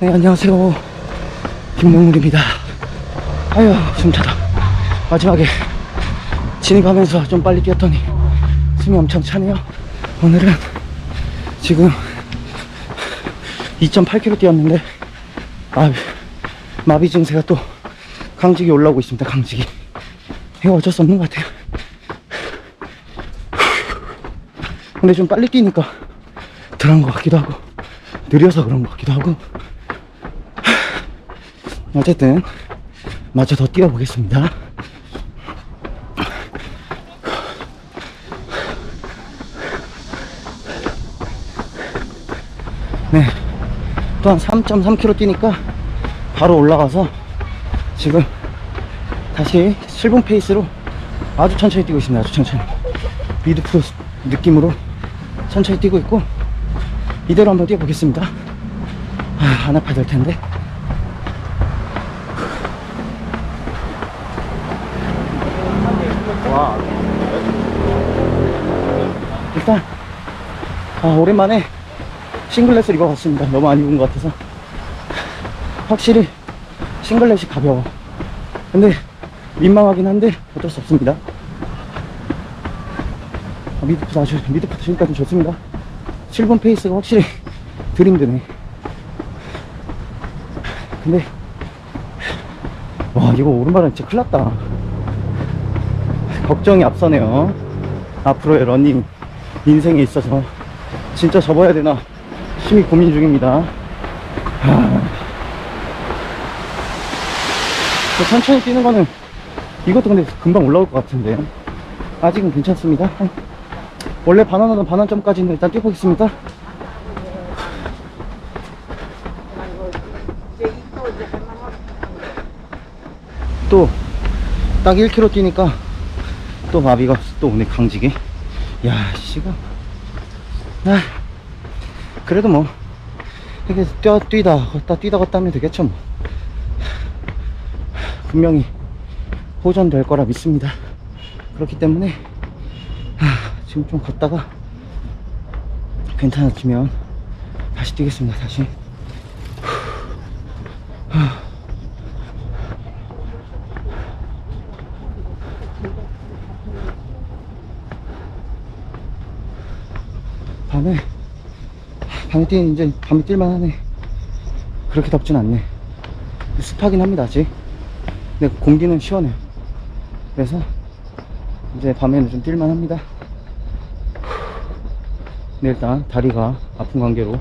네, 안녕하세요. 김몽물입니다. 아유, 숨차다. 마지막에 진입하면서 좀 빨리 뛰었더니 숨이 엄청 차네요. 오늘은 지금 2.8km 뛰었는데 마비, 마비 증세가 또 강직이 올라오고 있습니다. 강직이. 이거 어쩔 수 없는 것 같아요. 근데 좀 빨리 뛰니까 덜한 것 같기도 하고 느려서 그런 것 같기도 하고 어쨌든 마저 더 뛰어보겠습니다. 네. 또 한 3.3km 뛰니까 바로 올라가서 지금 다시 7분 페이스로 아주 천천히 뛰고 있습니다. 아주 천천히. 미드프 느낌으로 천천히 뛰고 있고 이대로 한번 뛰어보겠습니다. 아, 안 아파야 될 텐데. 와. 일단 아, 오랜만에 싱글렛을 입어봤습니다. 너무 안 입은 것 같아서 확실히 싱글렛이 가벼워. 근데 민망하긴 한데 어쩔 수 없습니다. 아, 미드푸트 아주 미드푸트 지금까좀 좋습니다. 7분 페이스가 확실히 덜 힘드네. 근데 와 이거 오른발은 진짜 큰일 났다. 걱정이 앞서네요. 앞으로의 러닝 인생에 있어서 진짜 접어야 되나 심히 고민 중입니다. 하... 천천히 뛰는 거는 이것도 근데 금방 올라올 것 같은데 아직은 괜찮습니다. 한- 원래 반환하던 반환점까지는 일단 뛰어보겠습니다. 또 딱 1km 뛰니까 또 마비가 또 오네 강직이 야 씨가. 아 그래도 뭐 이렇게 뛰어 뛰다 걷다 뛰다 걷다 하면 되겠죠 뭐. 분명히 호전될 거라 믿습니다. 그렇기 때문에 하, 지금 좀 걷다가 괜찮아지면 다시 뛰겠습니다 다시. 밤에 밤에 뛰는 이제 밤에 뛸만 하네. 그렇게 덥진 않네. 습하긴 합니다 아직. 근데 공기는 시원해요 그래서 이제 밤에는 좀 뛸만 합니다. 근데 일단 다리가 아픈 관계로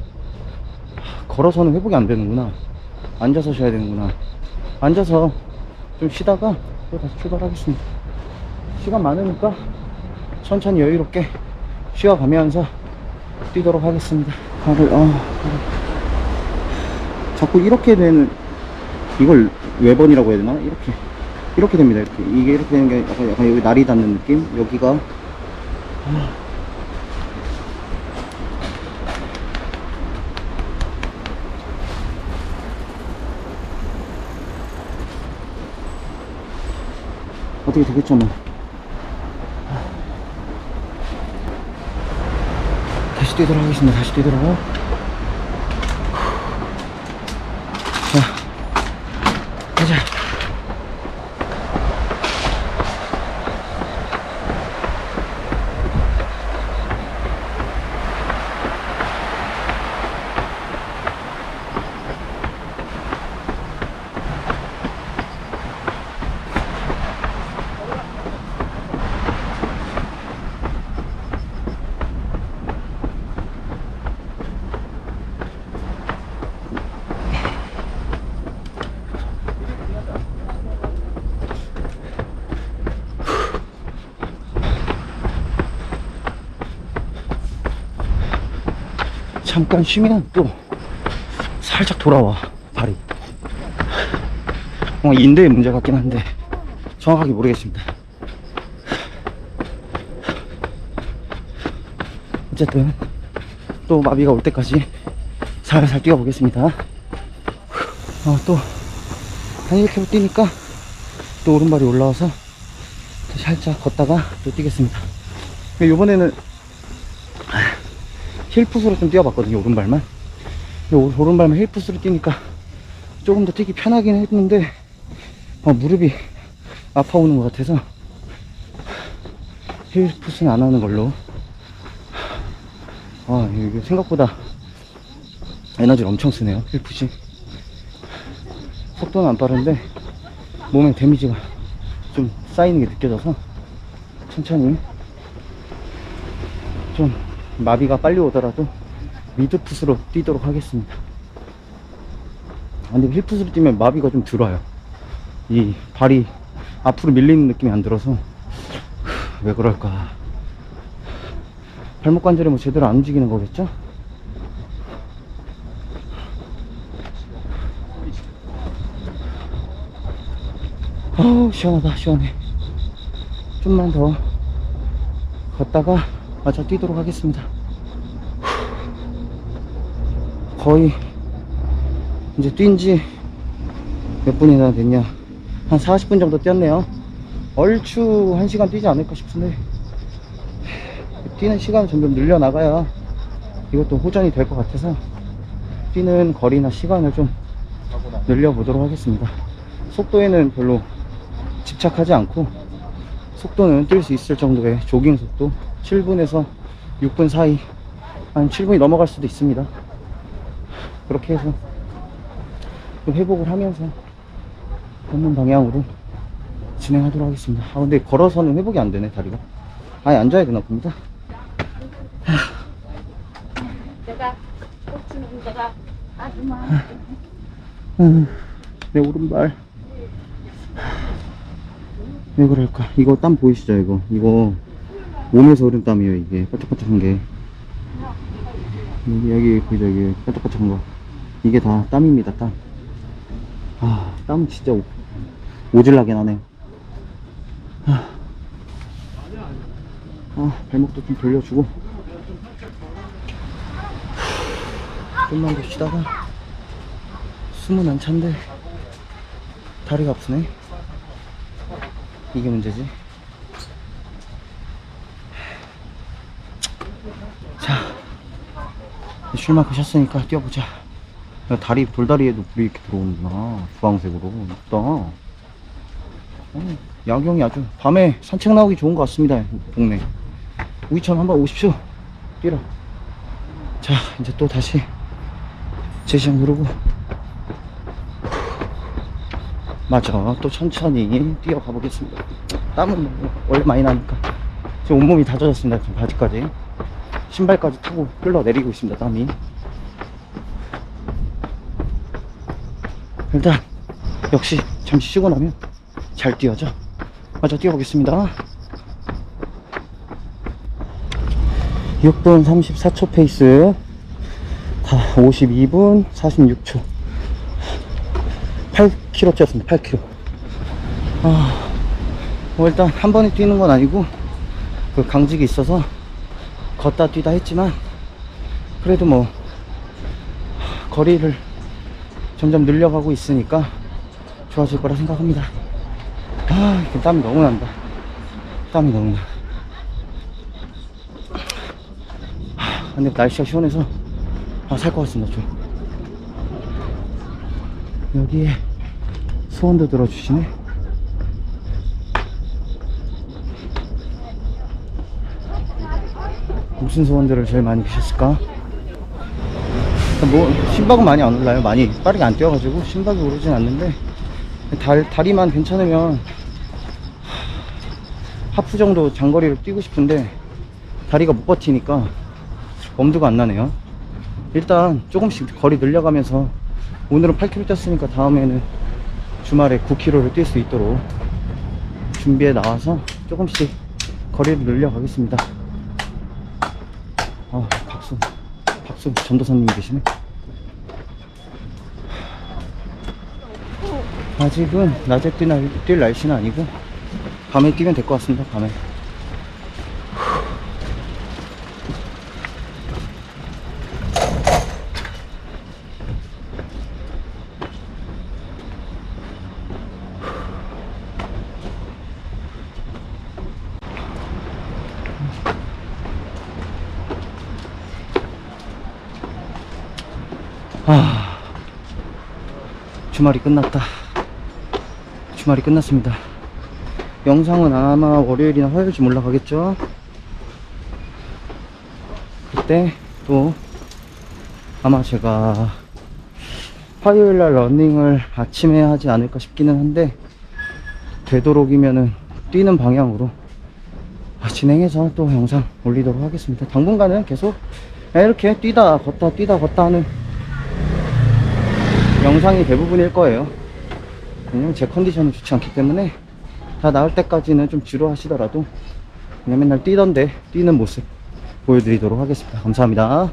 걸어서는 회복이 안 되는구나. 앉아서 쉬어야 되는구나. 앉아서 좀 쉬다가 또 다시 출발하겠습니다. 시간 많으니까 천천히 여유롭게 쉬어가면서 뛰도록 하겠습니다. 발을, 아, 자꾸 이렇게 되는, 이걸 외번이라고 해야 되나? 이렇게. 이렇게 됩니다. 이렇게. 이게 이렇게 되는 게 약간, 약간 여기 날이 닿는 느낌? 여기가. 아. 어떻게 되겠죠, 뭐. 다시 뛰도록 하겠습니다. 다시 뛰도록. 자. 잠깐 쉬면 또 살짝 돌아와 발이. 어, 인대에 문제 같긴 한데 정확하게 모르겠습니다. 어쨌든 또 마비가 올 때까지 살살 뛰어보겠습니다. 어, 또한 1km 뛰니까 또 오른발이 올라와서 또 살짝 걷다가 또 뛰겠습니다. 이번에는 힐풋으로 좀 뛰어봤거든요 오른발만. 오른발만 힐푸스로 뛰니까 조금 더 뛰기 편하긴 했는데 어, 무릎이 아파오는 것 같아서 힐푸스는 안 하는 걸로. 아 이게 생각보다 에너지를 엄청 쓰네요 힐푸시 속도는 안 빠른데 몸에 데미지가 좀 쌓이는 게 느껴져서 천천히 좀 마비가 빨리 오더라도 미드풋으로 뛰도록 하겠습니다. 아, 근데 힐풋으로 뛰면 마비가 좀 들어요. 이 발이 앞으로 밀리는 느낌이 안 들어서 왜 그럴까? 발목 관절이 뭐 제대로 안 움직이는 거겠죠? 어우 시원하다 시원해 좀만 더 걷다가 마저 뛰도록 하겠습니다. 거의 이제 뛴 지 몇 분이나 됐냐? 한 40분 정도 뛰었네요. 얼추 1시간 뛰지 않을까 싶은데 뛰는 시간을 점점 늘려나가야 이것도 호전이 될 것 같아서 뛰는 거리나 시간을 좀 늘려보도록 하겠습니다. 속도에는 별로 집착하지 않고 속도는 뛸 수 있을 정도의 조깅 속도 7분에서 6분 사이 한 7분이 넘어갈 수도 있습니다. 그렇게 해서 좀 회복을 하면서 걷는 방향으로 진행하도록 하겠습니다. 아 근데 걸어서는 회복이 안 되네 다리가. 아예 앉아야 되나 봅니다. 내가 꽂히는 데가 많아. 음, 내 오른발. 왜 그럴까? 이거 땀 보이시죠 이거? 이거 몸에서 흐른 땀이에요 이게. 반짝반짝한 게. 여기 보이죠 여기 반짝반짝한 거. 이게 다 땀입니다 땀 아 땀 진짜 오, 오질나게 나네요 아, 아 발목도 좀 돌려주고. 좀만 더 쉬다가 숨은 안 찬데 다리가 아프네. 이게 문제지 쉴 만큼 쉬었으니까 뛰어보자. 야, 다리 돌다리에도 불이 이렇게 들어오는구나. 주황색으로. 이쁘다. 어, 야경이 아주 밤에 산책 나오기 좋은 것 같습니다 동네. 우이천 한번 오십시오. 뛰러. 자 이제 또 다시 제시장 누르고. 맞아. 또 천천히 뛰어가 보겠습니다. 땀은 얼 많이 나니까. 지금 온몸이 다 젖었습니다 지금 바지까지 신발까지 타고 흘러내리고 있습니다 땀이. 일단 역시 잠시 쉬고 나면 잘 뛰어져 맞아 뛰어보겠습니다. 6분 34초 페이스. 다 52분 46초. 8km 뛰었습니다 8km 아, 뭐 일단 한 번에 뛰는 건 아니고 그 강직이 있어서 걷다 뛰다 했지만 그래도 뭐 거리를 점점 늘려가고 있으니까 좋아질 거라 생각합니다. 아 땀이 너무 난다. 땀이 너무 나. 아, 근데 날씨가 시원해서 아, 살 것 같습니다 좀. 여기에 소원도 들어주시네. 무슨 소원들을 제일 많이 주셨을까? 뭐, 심박은 많이 안 올라요. 많이 빠르게 안 뛰어가지고 심박이 오르진 않는데, 달, 다리만 괜찮으면 하프 정도 장거리를 뛰고 싶은데, 다리가 못 버티니까 엄두가 안 나네요. 일단 조금씩 거리 늘려가면서 오늘은 8km 뛰었으니까 다음에는 주말에 9km를 뛸 수 있도록 준비해 나와서 조금씩 거리를 늘려가겠습니다. 아, 박수. 박수. 전도사님 계시네. 아직은 낮에 뛸, 날, 뛸 날씨는 아니고 밤에 뛰면 될 것 같습니다. 밤에. 주말이 끝났다. 주말이 끝났습니다. 영상은 아마 월요일이나 화요일쯤 올라가겠죠? 그때 또 아마 제가 화요일 날 러닝을 아침에 하지 않을까 싶기는 한데 되도록이면은 뛰는 방향으로 아, 진행해서 또 영상 올리도록 하겠습니다. 당분간은 계속 이렇게 뛰다 걷다 뛰다 걷다 하는 영상이 대부분일 거예요. 왜냐면 제 컨디션이 좋지 않기 때문에 다 나을 때까지는 좀 지루하시더라도 그냥 맨날 뛰던데 뛰는 모습 보여드리도록 하겠습니다. 감사합니다.